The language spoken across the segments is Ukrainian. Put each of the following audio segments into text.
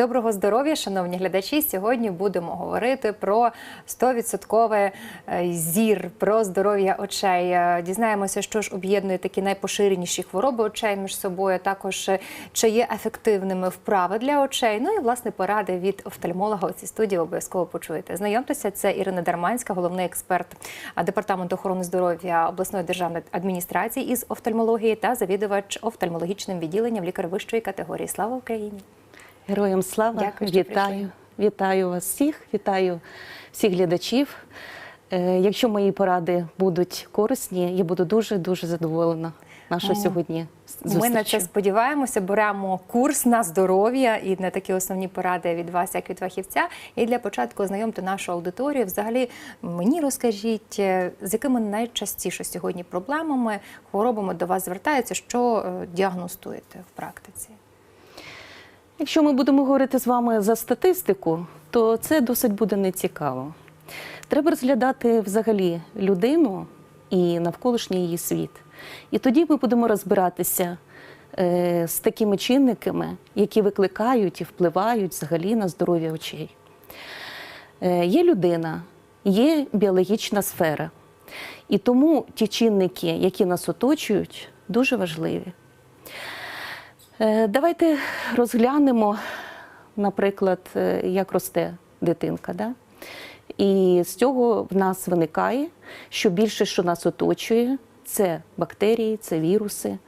Доброго здоров'я, шановні глядачі. Сьогодні будемо говорити про 100% зір, про здоров'я очей. Е, Дізнаємося, що ж об'єднує такі найпоширеніші хвороби очей між собою. Також е, чи є ефективними вправи для очей. Ну і власне поради від офтальмолога у цій студії обов'язково почуєте. Знайомтеся, це Ірина Дарманська, головний експерт департаменту охорони здоров'я обласної державної адміністрації із офтальмології та завідувач офтальмологічним відділенням лікар вищої категорії. Слава Україні! Героям слава, Дякую, що вітаю, прийшли. вітаю вас всіх, вітаю всіх глядачів. Е, Якщо мої поради будуть корисні, я буду дуже дуже задоволена нашою М. сьогодні Ми на це сподіваємося. Беремо курс на здоров'я і на такі основні поради від вас, як від фахівця. І для початку ознайомте нашу аудиторію. Взагалі, мені розкажіть, е, з якими найчастіше сьогодні проблемами, хворобами до вас звертаються, що е, діагностуєте в практиці? Якщо ми будемо говорити з вами за статистику, то це досить буде нецікаво. Треба розглядати взагалі людину і навколишній її світ. І тоді ми будемо розбиратися е, з такими чинниками, які викликають і впливають взагалі на здоров'я очей. Е, Є людина, є біологічна сфера. І тому ті чинники, які нас оточують, дуже важливі. Е, Давайте розглянемо, наприклад, е, як росте дитинка. Да? І з цього в нас виникає, що більше, що нас оточує, це бактерії, це віруси.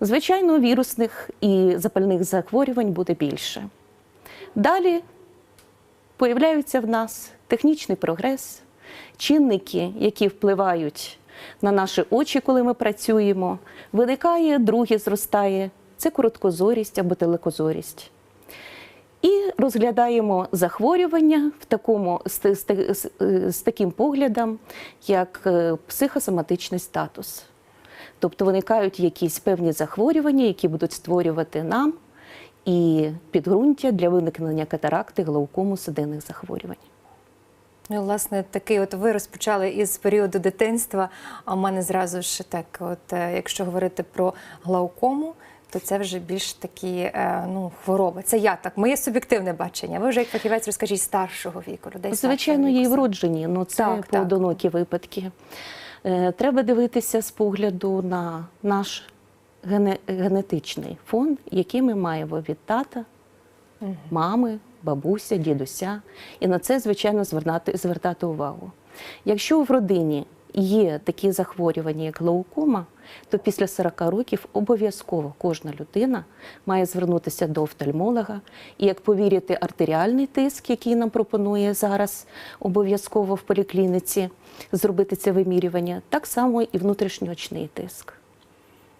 Звичайно, вірусних і запальних захворювань буде більше. Далі появляються в нас технічний прогрес, чинники, які впливають на наші очі, коли ми працюємо. Виникає, друге зростає це короткозорість або далекозорість. І розглядаємо захворювання в такому, з, з, з, з таким поглядом, як е, психосоматичний статус. Тобто виникають якісь певні захворювання, які будуть створювати нам і підґрунтя для виникнення катаракти, глаукому, судинних захворювань. Ну, власне, такий от ви розпочали із періоду дитинства. А в мене зразу ж так, от е, якщо говорити про глаукому, то це вже більш такі е, ну, хвороби. Це я так, моє суб'єктивне бачення. Ви вже як фахівець розкажіть старшого віку, людей. Звичайно, старшого є і вроджені, але це Так, так. випадки. Е, Треба дивитися з погляду на наш генетичний фон, який ми маємо від тата, мами, бабуся, дідуся. І на це, звичайно, звертати, звертати увагу. Якщо в родині є такі захворювання, як глаукома, то після 40 років обов'язково кожна людина має звернутися до офтальмолога. І як повірити, артеріальний тиск, який нам пропонує зараз обов'язково в поліклініці зробити це вимірювання, так само і внутрішньоочний тиск.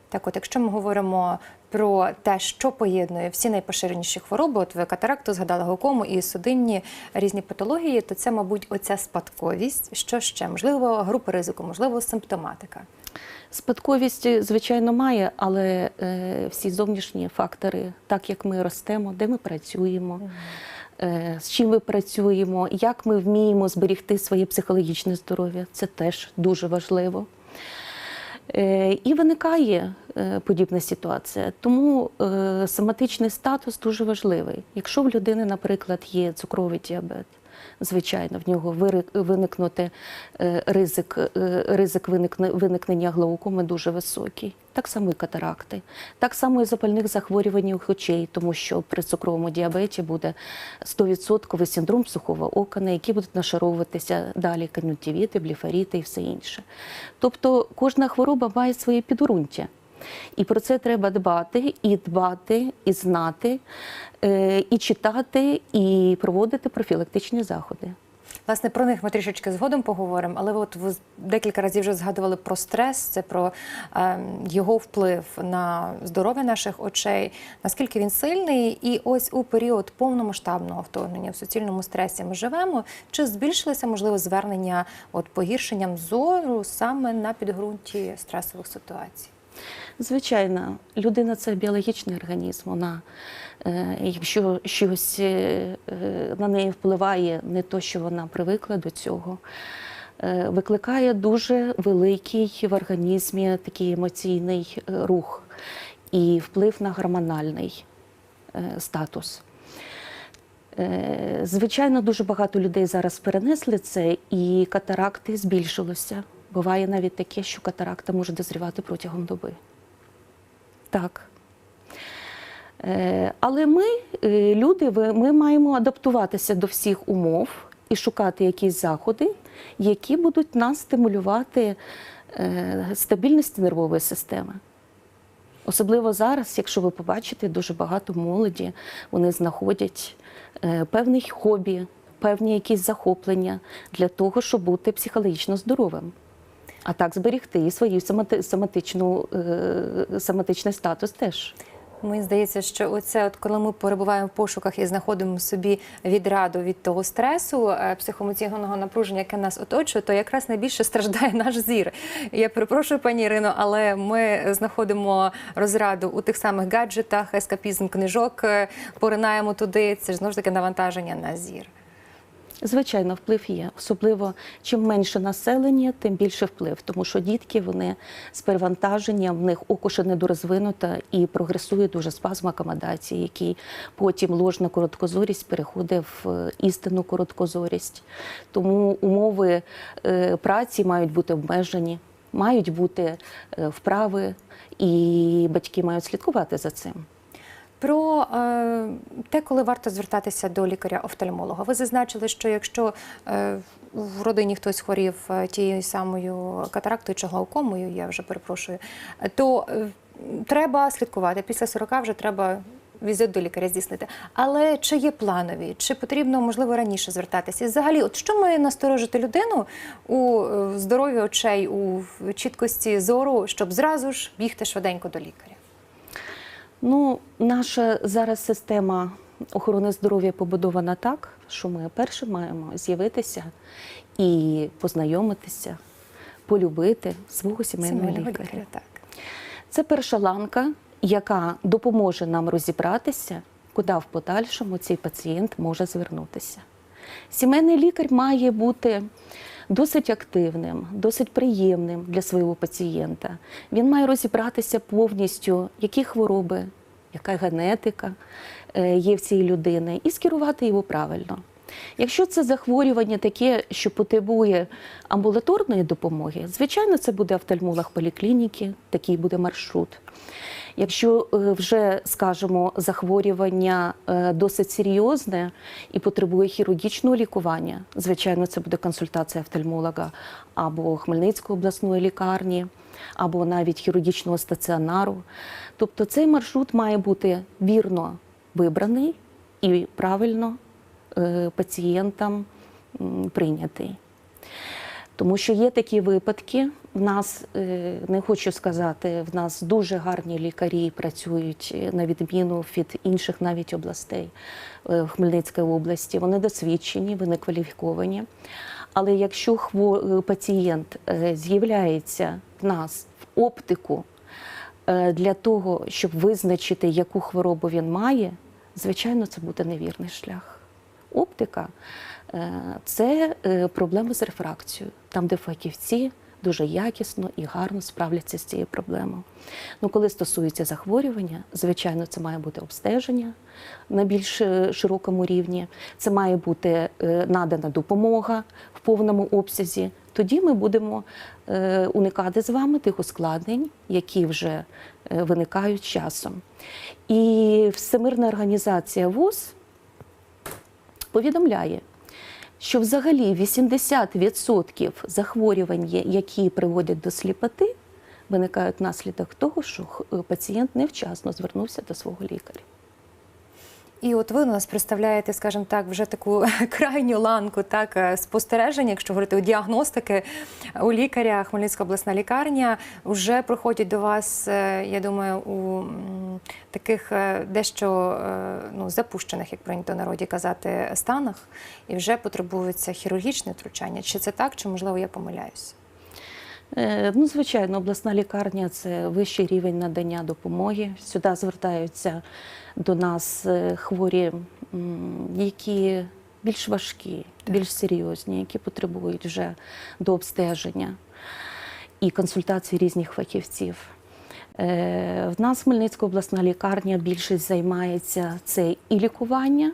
Так, от, якщо ми говоримо про те, що поєднує всі найпоширеніші хвороби, от ви катаракту згадали глаукому і судинні різні патології, то це, мабуть, оця спадковість. Що ще? Можливо, групи ризику, можливо, симптоматика. Спадковість, звичайно, має, але е, всі зовнішні фактори, так як ми ростемо, де ми працюємо, е, з чим ми працюємо, як ми вміємо зберігти своє психологічне здоров'я, це теж дуже важливо. Е, І виникає е, подібна ситуація. Тому е, соматичний статус дуже важливий. Якщо в людини, наприклад, є цукровий діабет, звичайно, в нього виникнути ризик, ризик виникне- виникнення глаукоми дуже високий. Так само і катаракти, так само і запальних захворювань очей, тому що при цукровому діабеті буде 100% синдром сухого ока, на який будуть нашаровуватися далі кон'юнктивіти, бліфаріти і все інше. Тобто кожна хвороба має своє підґрунтя. І про це треба дбати, і дбати, і знати, е, і читати, і проводити профілактичні заходи. Власне, про них ми трішечки згодом поговоримо, але от ви декілька разів вже згадували про стрес, це про е, його вплив на здоров'я наших очей, наскільки він сильний. І ось у період повномасштабного вторгнення в суцільному стресі ми живемо. Чи збільшилися можливо звернення от погіршенням зору саме на підґрунті стресових ситуацій? Звичайно, людина це біологічний організм. Вона, е, якщо щось е, е, на неї впливає, не то, що вона привикла до цього, викликає дуже великий в організмі такий емоційний рух і вплив на гормональний статус. Звичайно, дуже багато людей зараз перенесли це, і катаракти збільшилося. Буває навіть таке, що катаракта може дозрівати протягом доби. Так. Е, Але ми, е, люди, ми маємо адаптуватися до всіх умов і шукати якісь заходи, які будуть нас стимулювати е, стабільності нервової системи. Особливо зараз, якщо ви побачите, дуже багато молоді вони знаходять певні хобі, певні якісь захоплення для того, щоб бути психологічно здоровим. А так зберегти і свою сомати- соматичну, е, соматичний статус теж. Мені здається, що оце, от коли ми перебуваємо в пошуках і знаходимо собі відраду від того стресу, е, психоемоційного напруження, яке нас оточує, то якраз найбільше страждає наш зір. Я перепрошую, пані Ірино, але ми знаходимо розраду у тих самих гаджетах, ескапізм книжок, е, поринаємо туди. Це ж знову ж таки навантаження на зір. Звичайно, вплив є. Особливо чим менше населення, тим більше вплив. Тому що дітки вони з перевантаженням, в них око ще недорозвинуте і прогресує дуже спазм акомодації, який потім ложна короткозорість переходить в е, істинну короткозорість. Тому умови е, праці мають бути обмежені, мають бути е, вправи, і батьки мають слідкувати за цим. Про е, те, коли варто звертатися до лікаря-офтальмолога. Ви зазначили, що якщо е, в родині хтось хворів е, тією самою катарактою чи глаукомою, я вже перепрошую, то треба слідкувати. Після 40 вже треба візит до лікаря здійснити. Але чи є планові, чи потрібно можливо раніше звертатися? І Взагалі, от що має насторожити людину у здоров'ї очей, у чіткості зору, щоб зразу ж бігти швиденько до лікаря? Ну, наша зараз система охорони здоров'я побудована так, що ми перше маємо з'явитися і познайомитися, полюбити свого сімейного, Сімейного лікаря. лікаря, так. Це перша ланка, яка допоможе нам розібратися, куди в подальшому цей пацієнт може звернутися. Сімейний лікар має бути досить активним, досить приємним для свого пацієнта. Він має розібратися повністю, які хвороби, яка генетика е, є в цій людини, і скерувати його правильно. Якщо це захворювання таке, що потребує амбулаторної допомоги, звичайно, це буде офтальмолог поліклініки, такий буде маршрут. Якщо е, вже, скажімо, захворювання е, досить серйозне і потребує хірургічного лікування, звичайно, це буде консультація офтальмолога або Хмельницької обласної лікарні, або навіть хірургічного стаціонару. Тобто цей маршрут має бути вірно вибраний і правильно пацієнтам м, прийнятий. Тому що є такі випадки. В нас е, не хочу сказати, в нас дуже гарні лікарі працюють е, на відміну від інших навіть областей е, в Хмельницькій області. Вони досвідчені, вони кваліфіковані. Але якщо е, пацієнт е, з'являється в нас в оптику е, для того, щоб визначити, яку хворобу він має, звичайно, це буде невірний шлях. Оптика е, це е, проблеми з рефракцією, там, де фахівці дуже якісно і гарно справляться з цією проблемою. Ну, коли стосується захворювання, звичайно, це має бути обстеження на більш е, широкому рівні, це має бути надана допомога в повному обсязі. Тоді ми будемо уникати з вами тих ускладнень, які вже виникають часом. І Всемирна організація ВОЗ повідомляє, що взагалі 80% захворювань, які приводять до сліпоти, виникають внаслідок того, що пацієнт невчасно звернувся до свого лікаря. І от ви у нас представляєте, скажімо так, вже таку крайню ланку так е, спостереження, якщо говорити у діагностики у лікаря Хмельницька обласна лікарня, вже приходять до вас, е, я думаю, у таких е, дещо ну, запущених, як прийнято народі казати, станах, і вже потребується хірургічне втручання. Чи це так, чи можливо я помиляюся? Е, Ну, звичайно, обласна лікарня це вищий рівень надання допомоги. Сюди звертаються до нас е, хворі, які більш важкі, більш серйозні, які потребують вже до обстеження і консультацій різних фахівців. Е, В нас Хмельницька обласна лікарня більшість займається це і лікування,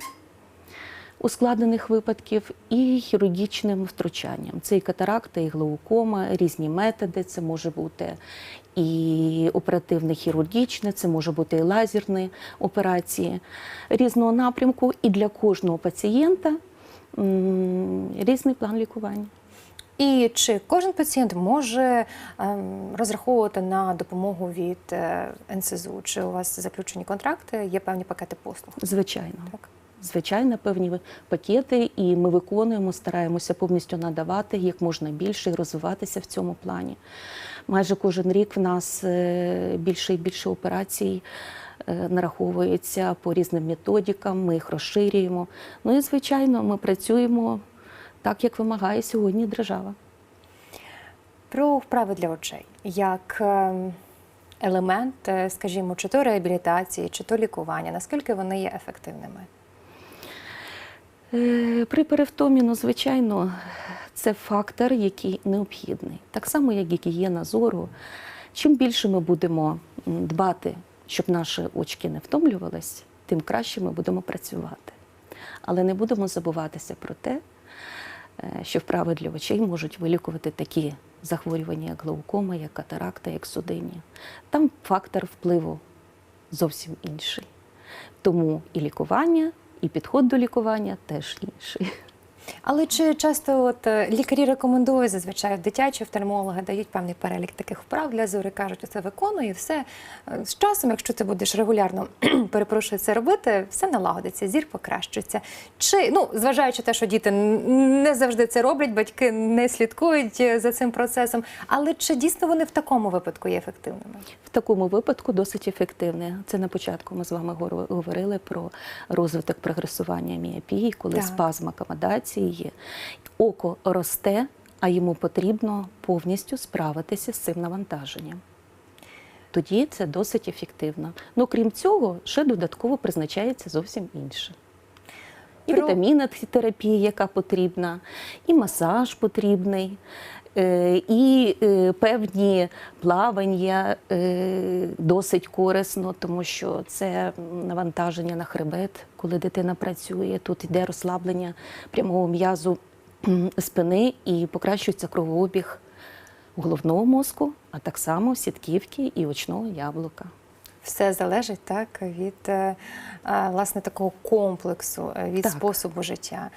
ускладнених випадків і хірургічним втручанням. Це і катаракта, і глаукома, різні методи. Це може бути і оперативне хірургічне, це може бути і лазерні операції різного напрямку. І для кожного пацієнта різний план лікування. І чи кожен пацієнт може ем, розраховувати на допомогу від е, НСЗУ? Чи у вас заключені контракти, є певні пакети послуг? Звичайно. Так. Звичайно, певні пакети, і ми виконуємо, стараємося повністю надавати як можна більше і розвиватися в цьому плані. Майже кожен рік в нас е, більше і більше операцій е, нараховується по різним методикам, ми їх розширюємо. Ну і звичайно, ми працюємо так, як вимагає сьогодні держава. Про вправи для очей як ем, елемент, е, скажімо, чи то реабілітації, чи то лікування, наскільки вони є ефективними? Е, При перевтомі, ну, звичайно, це фактор, який необхідний. Так само, як гігієна зору. Чим більше ми будемо дбати, щоб наші очки не втомлювались, тим краще ми будемо працювати. Але не будемо забуватися про те, е, що вправи для очей можуть вилікувати такі захворювання, як глаукома, як катаракта, як судиння. Там фактор впливу зовсім інший. Тому і лікування, і підход до лікування теж інший. Але чи часто от е, лікарі рекомендують зазвичай дитячі офтальмологи дають певний перелік таких вправ для зору, і кажуть, це виконує і все Е, з часом, якщо ти будеш регулярно перепрошую це робити, все налагодиться, зір покращується. Чи ну зважаючи те, що діти не завжди це роблять, батьки не слідкують е, за цим процесом. Але чи дійсно вони в такому випадку є ефективними? В такому випадку досить ефективне. Це на початку ми з вами говорили про розвиток прогресування міопії, коли Так. спазм акомодації є. Око росте, а йому потрібно повністю справитися з цим навантаженням. Тоді це досить ефективно. Ну, крім цього, ще додатково призначається зовсім інше. І Про- вітамінна терапія, яка потрібна, і масаж потрібний, і е, певні плавання е, досить корисно, тому що це навантаження на хребет, коли дитина працює. Тут йде розслаблення прямого м'язу спини і покращується кровообіг головного мозку, а так само сітківки і очного яблука. Все залежить так від е, е, власне такого комплексу, е, від Так. способу життя,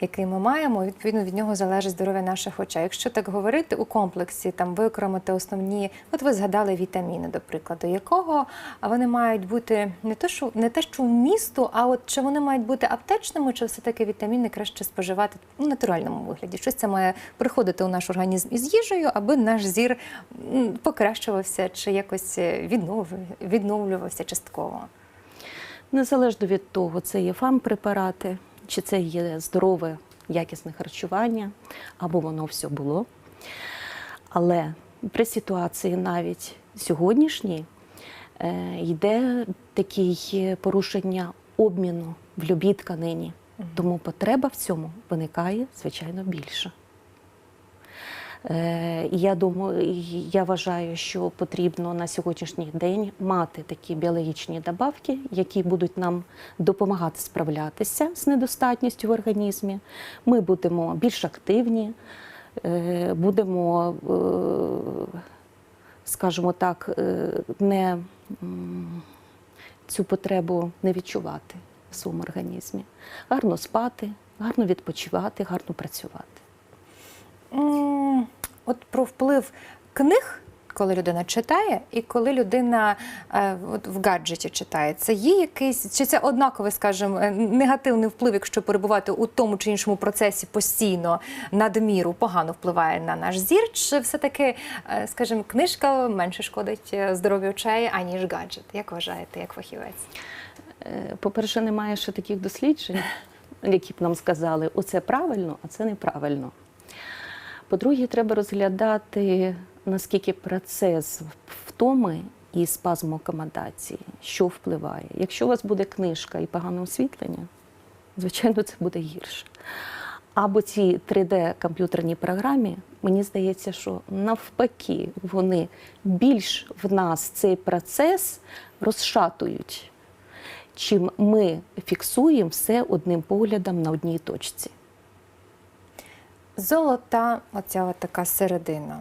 який ми маємо. Відповідно від нього залежить здоров'я наших очей. Якщо так говорити у комплексі, там виокремити основні, от ви згадали вітаміни, до прикладу, якого вони мають бути не те, що не те, що вмісту, а от чи вони мають бути аптечними, чи все таки вітаміни краще споживати в натуральному вигляді? Щось це має приходити у наш організм із їжею, аби наш зір покращувався чи якось е, відновлювався, частково. Незалежно від того, це є фам-препарати, чи це є здорове, якісне харчування, або воно все було. Але при ситуації навіть сьогоднішній е, йде таке порушення обміну в любій тканині. Тому потреба в цьому виникає, звичайно, більше. Е, Я думаю, я вважаю, що потрібно на сьогоднішній день мати такі біологічні добавки, які будуть нам допомагати справлятися з недостатністю в організмі. Ми будемо більш активні, е, будемо, е, скажімо так, не цю потребу не відчувати в своєму організмі. Гарно спати, гарно відпочивати, гарно працювати. От про вплив книг, коли людина читає, і коли людина е, от в гаджеті читає, це є якийсь, чи це однаковий, скажімо, е, негативний вплив, якщо перебувати у тому чи іншому процесі постійно надміру погано впливає на наш зір, чи все-таки, е, скажімо, книжка менше шкодить е, здоров'ю очей, аніж гаджет? Як вважаєте, як фахівець? Е, По-перше, немає ще таких досліджень, які б нам сказали, оце правильно, а це неправильно. По-друге, треба розглядати, наскільки процес втоми і спазму акомодації, що впливає. Якщо у вас буде книжка і погане освітлення, звичайно, це буде гірше. Або ці 3D-комп'ютерні програмі, мені здається, що навпаки, вони більш в нас цей процес розшатують. чим ми фіксуємо все одним поглядом на одній точці. Золота, оця от така середина,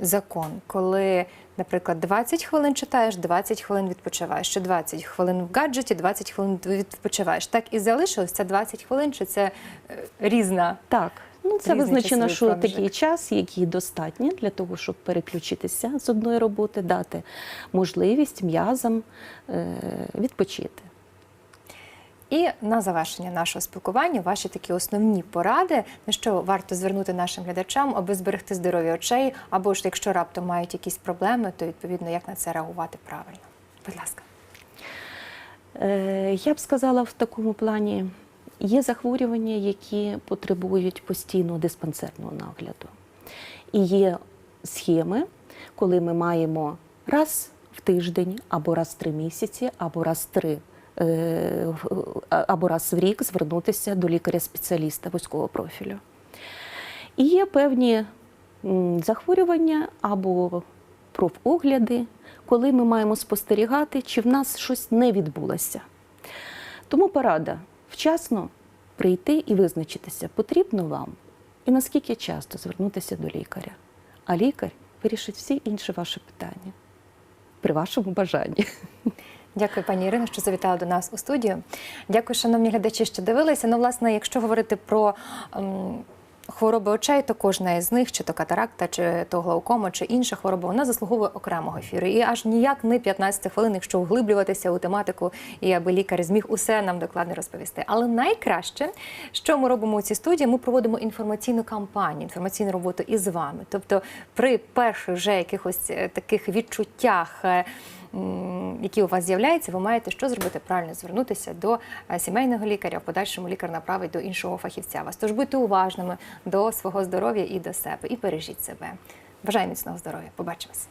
закон, коли, наприклад, 20 хвилин читаєш, 20 хвилин відпочиваєш, ще 20 хвилин в гаджеті, 20 хвилин відпочиваєш. Так і залишилось це 20 хвилин, чи це е, різна? Так, ну це Різний визначено, часовий що проміжок. такий час, який достатньо для того, щоб переключитися з одної роботи, дати можливість м'язам е, відпочити. І на завершення нашого спілкування ваші такі основні поради, на що варто звернути нашим глядачам, аби зберегти здоров'я очей, або ж якщо раптом мають якісь проблеми, то відповідно як на це реагувати правильно. Будь ласка. Е, Я б сказала в такому плані, є захворювання, які потребують постійного диспансерного нагляду. І є схеми, коли ми маємо раз в тиждень, або раз в три місяці, або раз в три. Е, Або раз в рік звернутися до лікаря-спеціаліста вузького профілю. І є певні захворювання або профогляди, коли ми маємо спостерігати, чи в нас щось не відбулося. Тому порада вчасно прийти і визначитися, потрібно вам і наскільки часто звернутися до лікаря. А лікар вирішить всі інші ваші питання при вашому бажанні. Дякую, пані Ірино, що завітали до нас у студію. Дякую, шановні глядачі, що дивилися. Ну, власне, якщо говорити про ем, хвороби очей, то кожна із них, чи то катаракта, чи то глаукома, чи інша хвороба, вона заслуговує окремого ефіру. І аж ніяк не 15 хвилин, якщо вглиблюватися у тематику, і аби лікар зміг усе нам докладно розповісти. Але найкраще, що ми робимо у цій студії, ми проводимо інформаційну кампанію, інформаційну роботу із вами. Тобто, при перших вже якихось е, таких відчуттях. Які у вас з'являються, ви маєте що зробити? Правильно звернутися до е, сімейного лікаря, в подальшому лікар направить до іншого фахівця вас. Тож будьте уважними до свого здоров'я і до себе, і бережіть себе. Бажаю міцного здоров'я. Побачимось.